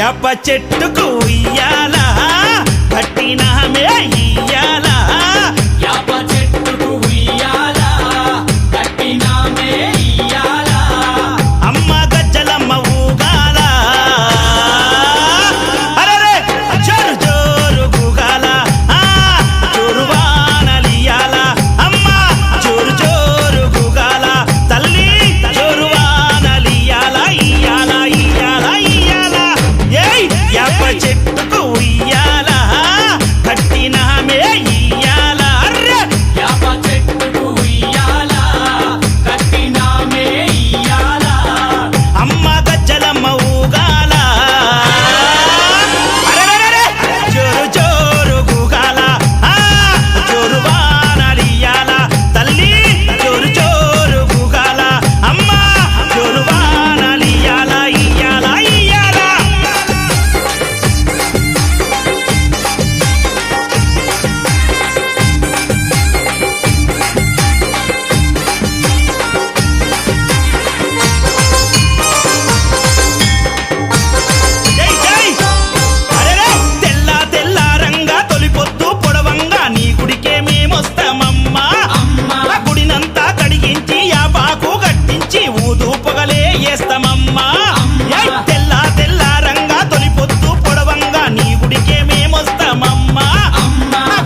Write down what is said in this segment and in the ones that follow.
ఎప్ప చెట్టుకు ఇయ్యాలా పట్టినామే ఇయ్యాలా అమ్మా పొడవంగా నీ గుడికే మేమొస్తామమ్మా.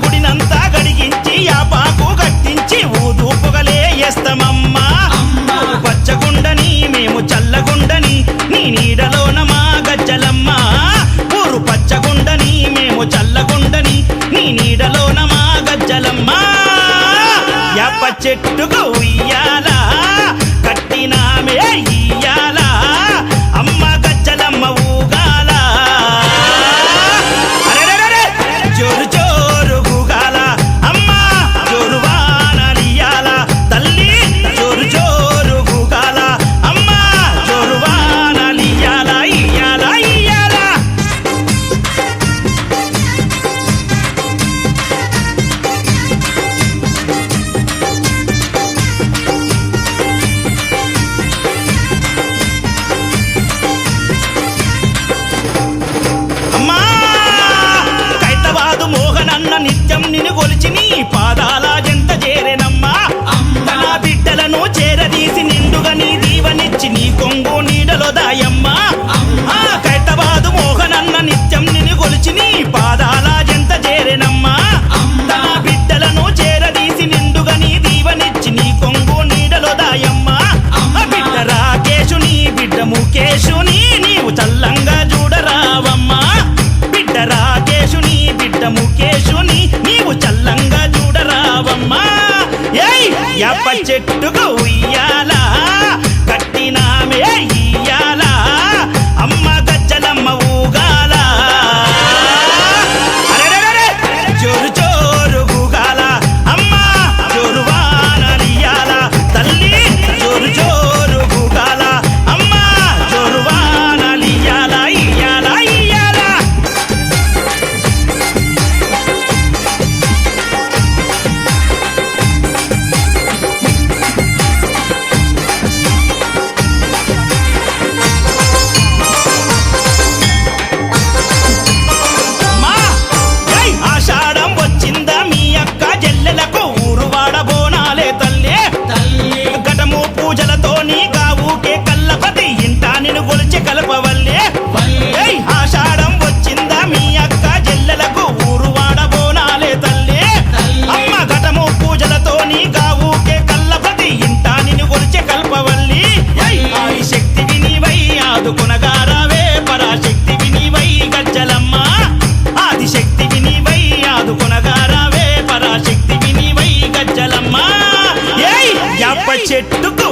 గుడినంతా గడిగించి కట్టించి పచ్చగుండని మేము చల్లగుండని నీ నీడలోన మా గజ్జలమ్మా. పచ్చగుండని మేము చల్లగుండని నీ నీడలోన మా గజ్జలమ్మా. చెట్టుకు నీ పాదాల జంట చేర యాప చెట్టుగా ఉయ్యాల. చెట్టుకు